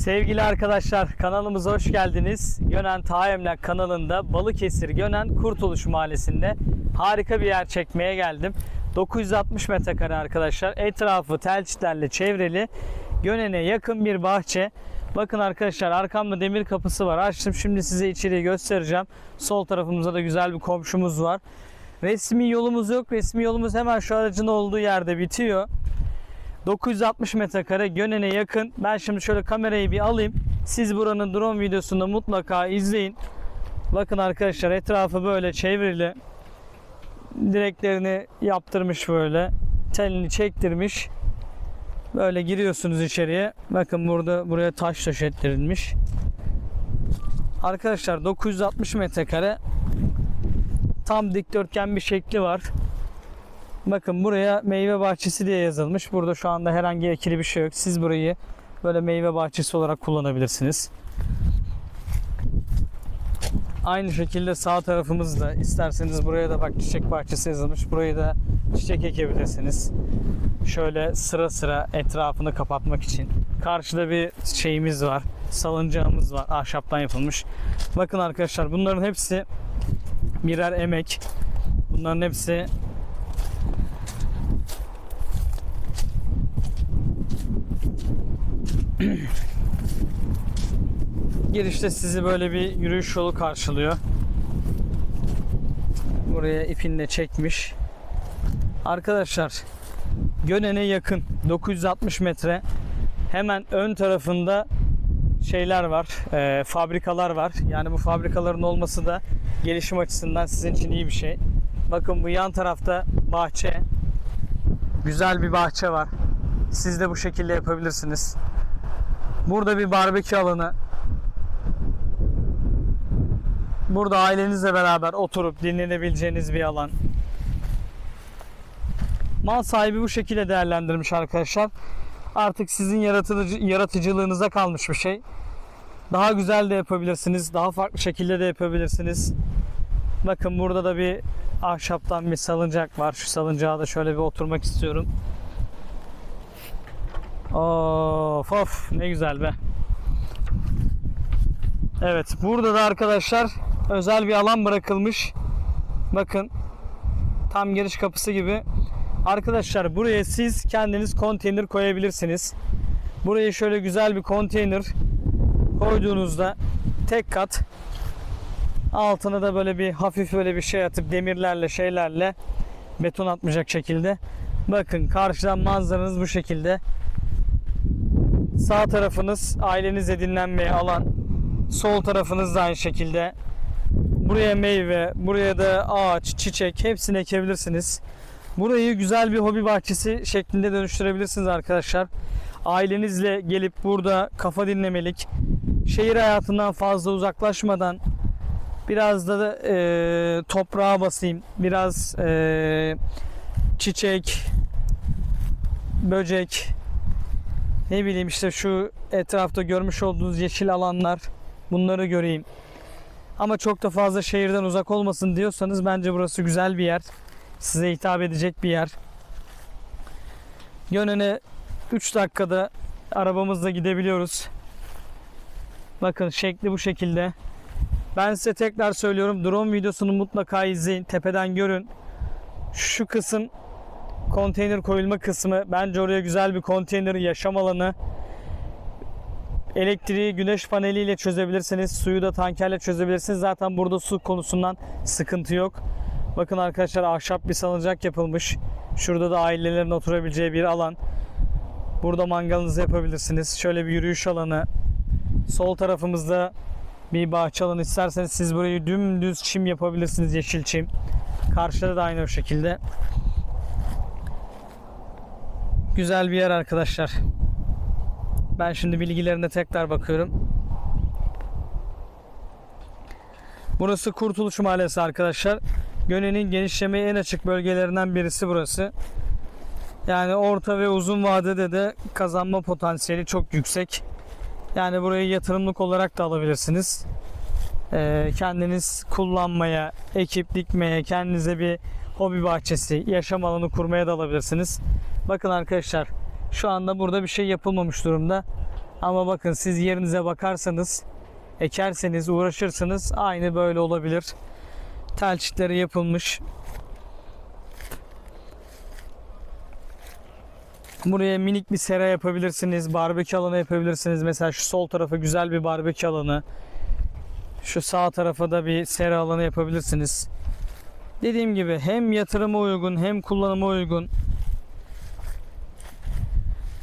Sevgili arkadaşlar kanalımıza hoş geldiniz. Gönen Taemlak kanalında Balıkesir Gönen Kurtuluş Mahallesi'nde harika bir yer çekmeye geldim. 960 metrekare arkadaşlar. Etrafı telçitlerle çevreli. Gönen'e yakın bir bahçe. Bakın arkadaşlar arkamda demir kapısı var. Açtım şimdi size içeriği göstereceğim. Sol tarafımızda da güzel bir komşumuz var. Resmi yolumuz yok. Resmi yolumuz hemen şu aracın olduğu yerde bitiyor. 960 metrekare Gönen'e yakın. Ben şimdi şöyle kamerayı bir alayım. Siz buranın drone videosunu mutlaka izleyin. Bakın arkadaşlar etrafı böyle çevrili. Direklerini yaptırmış böyle. Telini çektirmiş. Böyle giriyorsunuz içeriye. Bakın burada buraya taş döşettirilmiş. Arkadaşlar 960 metrekare tam dikdörtgen bir şekli var. Bakın buraya meyve bahçesi diye yazılmış. Burada şu anda herhangi ekili bir şey yok. Siz burayı böyle meyve bahçesi olarak kullanabilirsiniz. Aynı şekilde sağ tarafımızda isterseniz buraya da bak çiçek bahçesi yazılmış. Burayı da çiçek ekebilirsiniz. Şöyle sıra sıra etrafını kapatmak için. Karşıda bir şeyimiz var. Salıncağımız var. Ahşaptan yapılmış. Bakın arkadaşlar bunların hepsi birer emek. Bunların hepsi Girişte sizi böyle bir yürüyüş yolu karşılıyor. Buraya ipinle çekmiş. Arkadaşlar Gönen'e yakın 960 metre. Hemen ön tarafında şeyler var, e, fabrikalar var. Yani bu fabrikaların olması da gelişim açısından sizin için iyi bir şey. Bakın bu yan tarafta bahçe. Güzel bir bahçe var. Siz de bu şekilde yapabilirsiniz. Burada bir barbekü alanı. Burada ailenizle beraber oturup dinlenebileceğiniz bir alan. Mal sahibi bu şekilde değerlendirmiş arkadaşlar. Artık sizin yaratıcı, yaratıcılığınıza kalmış bir şey. Daha güzel de yapabilirsiniz. Daha farklı şekilde de yapabilirsiniz. Bakın burada da bir ahşaptan bir salıncak var. Şu salıncağa da şöyle bir oturmak istiyorum. Of of ne güzel be. Evet burada da arkadaşlar özel bir alan bırakılmış. Bakın tam giriş kapısı gibi. Arkadaşlar buraya siz kendiniz konteyner koyabilirsiniz. Buraya şöyle güzel bir konteyner koyduğunuzda tek kat altına da böyle bir hafif böyle bir şey atıp demirlerle şeylerle beton atmayacak şekilde. Bakın karşıdan manzaranız bu şekilde. Sağ tarafınız ailenizle dinlenmeye alan. Sol tarafınız da aynı şekilde. Buraya meyve, buraya da ağaç, çiçek hepsini ekebilirsiniz. Burayı güzel bir hobi bahçesi şeklinde dönüştürebilirsiniz arkadaşlar. Ailenizle gelip burada kafa dinlemelik, şehir hayatından fazla uzaklaşmadan biraz da e, toprağa basayım, biraz e, çiçek, böcek, ne bileyim işte şu etrafta görmüş olduğunuz yeşil alanlar bunları göreyim. Ama çok da fazla şehirden uzak olmasın diyorsanız bence burası güzel bir yer. Size hitap edecek bir yer. Gönen'e 3 dakikada arabamızla gidebiliyoruz. Bakın şekli bu şekilde. Ben size tekrar söylüyorum. Drone videosunu mutlaka izleyin. Tepeden görün. Şu kısım konteyner koyulma kısmı. Bence oraya güzel bir konteyner yaşam alanı. Elektriği güneş paneliyle çözebilirsiniz. Suyu da tankerle çözebilirsiniz. Zaten burada su konusundan sıkıntı yok. Bakın arkadaşlar ahşap bir salıncak yapılmış. Şurada da ailelerin oturabileceği bir alan. Burada mangalınızı yapabilirsiniz. Şöyle bir yürüyüş alanı. Sol tarafımızda bir bahçe alanı. İsterseniz siz burayı dümdüz çim yapabilirsiniz. Yeşil çim. Karşıda da aynı o şekilde. Güzel bir yer arkadaşlar. Ben şimdi bilgilerine tekrar bakıyorum. Burası Kurtuluş Mahallesi arkadaşlar. Gönen'in genişlemeye en açık bölgelerinden birisi burası. Yani orta ve uzun vadede de kazanma potansiyeli çok yüksek. Yani burayı yatırımlık olarak da alabilirsiniz. Ee, kendiniz kullanmaya, ekip dikmeye, kendinize bir hobi bahçesi, yaşam alanı kurmaya da alabilirsiniz. Bakın arkadaşlar şu anda burada bir şey yapılmamış durumda. Ama bakın siz yerinize bakarsanız, ekerseniz, uğraşırsınız aynı böyle olabilir. Tel çitleri yapılmış. Buraya minik bir sera yapabilirsiniz. Barbekü alanı yapabilirsiniz. Mesela şu sol tarafa güzel bir barbekü alanı. Şu sağ tarafa da bir sera alanı yapabilirsiniz. Dediğim gibi hem yatırıma uygun hem kullanıma uygun.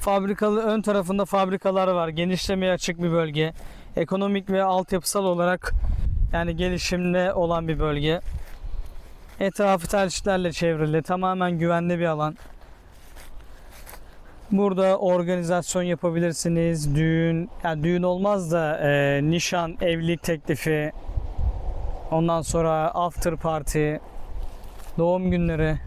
Fabrikalı ön tarafında fabrikalar var. Genişlemeye açık bir bölge. Ekonomik ve altyapısal olarak yani gelişimde olan bir bölge. Etrafı telçitlerle çevrili. Tamamen güvenli bir alan. Burada organizasyon yapabilirsiniz. Düğün, yani düğün olmaz da e, nişan, evlilik teklifi, ondan sonra after party, doğum günleri.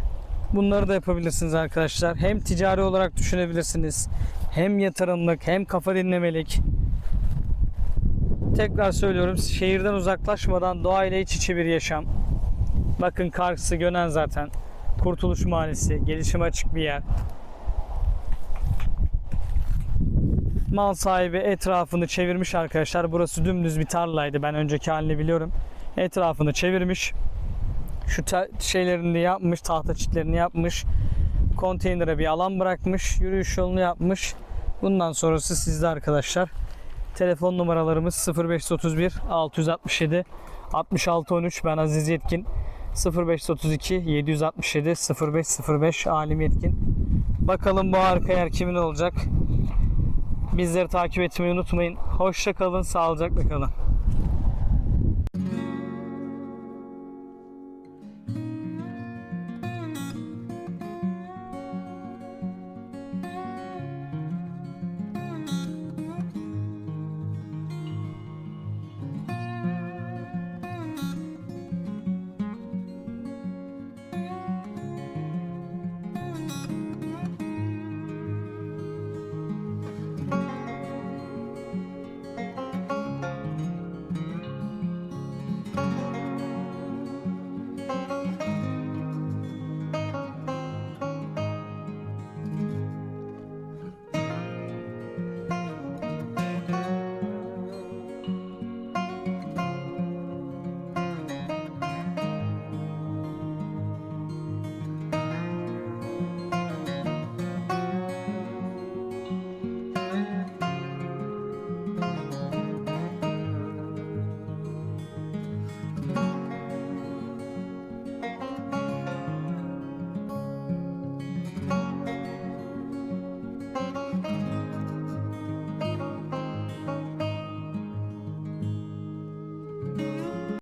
Bunları da yapabilirsiniz arkadaşlar. Hem ticari olarak düşünebilirsiniz. Hem yatırımlık, hem kafa dinlemelik. Tekrar söylüyorum şehirden uzaklaşmadan doğayla iç içe bir yaşam. Bakın karşısı Gönen zaten. Kurtuluş Mahallesi, gelişime açık bir yer. Mal sahibi etrafını çevirmiş arkadaşlar. Burası dümdüz bir tarlaydı. Ben önceki halini biliyorum. Etrafını çevirmiş. Şu şeylerini yapmış, tahta çitlerini yapmış. Konteynere bir alan bırakmış. Yürüyüş yolunu yapmış. Bundan sonrası sizde arkadaşlar. Telefon numaralarımız 0531 667 6613. Ben Aziz Yetkin. 0532 767 0505 Alim Yetkin. Bakalım bu arka yer kimin olacak? Bizleri takip etmeyi unutmayın. Hoşça kalın, sağlıcakla kalın.